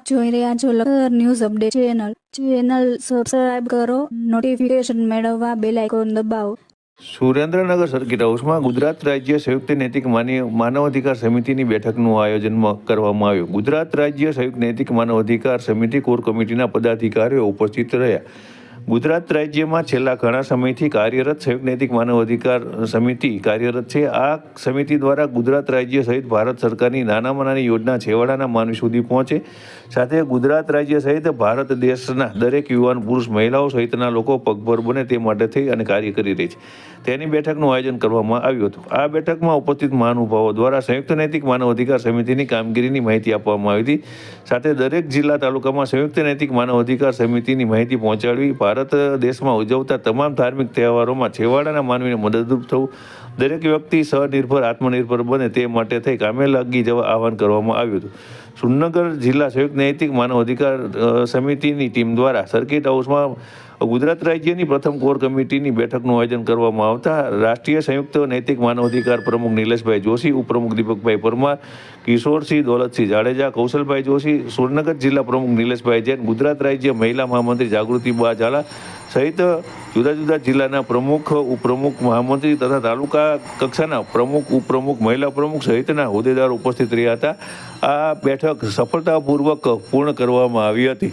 આપ જોઈ રહ્યા છો લખર news update channel. Channel subscribe કરો નોટિફિકેશન મેળવવા બેલ આઇકોન દબાવો. સુરેન્દ્રનગર સર્કિટ હાઉસમાં ગુજરાત રાજ્ય સંયુક્ત નૈતિક માની માનવ અધિકાર સમિતિની બેઠકનું આયોજન કરવામાં આવ્યું. ગુજરાત રાજ્ય સંયુક્ત નૈતિક માનવ અધિકાર સમિતિ કોર કમિટીના પદાધિકારીઓ ઉપસ્થિત રહ્યા. ગુજરાત રાજ્યમાં છેલ્લા ઘણા સમયથી કાર્યરત સંયુક્ત નૈતિક માનવ અધિકાર સમિતિ કાર્યરત છે. આ સમિતિ દ્વારા ગુજરાત રાજ્ય સહિત ભારત સરકારની નાનામાં નાની યોજના છેવાડાના માનવી સુધી પહોંચે. સાથે ગુજરાત રાજ્ય સહિત ભારત દેશના દરેક યુવાન, પુરુષ, મહિલાઓ સહિતના લોકો પગભર બને તે માટે થઈ અને કાર્ય કરી રહી છે. તેની બેઠકનું આયોજન કરવામાં આવ્યું હતું. આ બેઠકમાં ઉપસ્થિત મહાનુભાવો દ્વારા સંયુક્ત નૈતિક માનવ અધિકાર સમિતિની કામગીરીની માહિતી આપવામાં આવી હતી. સાથે દરેક જિલ્લા તાલુકામાં સંયુક્ત નૈતિક માનવ અધિકાર સમિતિની માહિતી પહોંચાડવી ભારત દેશમાં ઉજવતા તમામ ધાર્મિક તહેવારોમાં છેવાડાના માનવીને મદદરૂપ થવું, દરેક વ્યક્તિ સ્વનિર્ભર, આત્મનિર્ભર બને તે માટે થઈ કામે લાગી જવા આહવાન કરવામાં આવ્યું હતું. સુરનગર જિલ્લા સંયુક્ત નૈતિક માનવ અધિકાર સમિતિની ટીમ દ્વારા સર્કિટ હાઉસમાં ગુજરાત રાજ્યની પ્રથમ કોર કમિટીની બેઠકનું આયોજન કરવામાં આવતા રાષ્ટ્રીય સંયુક્ત નૈતિક માનવ અધિકાર પ્રમુખ નિલેશભાઈ જોશી, ઉપપ્રમુખ દીપકભાઈ પરમાર, કિશોરસિંહ દોલતસિંહ જાડેજા, કૌશલભાઈ જોશી સુરનગર જિલ્લા પ્રમુખ નિલેશભાઈ જૈન, ગુજરાત રાજ્ય મહિલા મહામંત્રી જાગૃતિ બા ઝાલા સહિત જુદા જુદા જિલ્લાના પ્રમુખ, ઉપપ્રમુખ મહામંત્રી તથા તાલુકા કક્ષાના પ્રમુખ, ઉપપ્રમુખ મહિલા પ્રમુખ સહિતના હોદ્દેદારો ઉપસ્થિત રહ્યા હતા. આ બેઠક સફળતાપૂર્વક પૂર્ણ કરવામાં આવી હતી.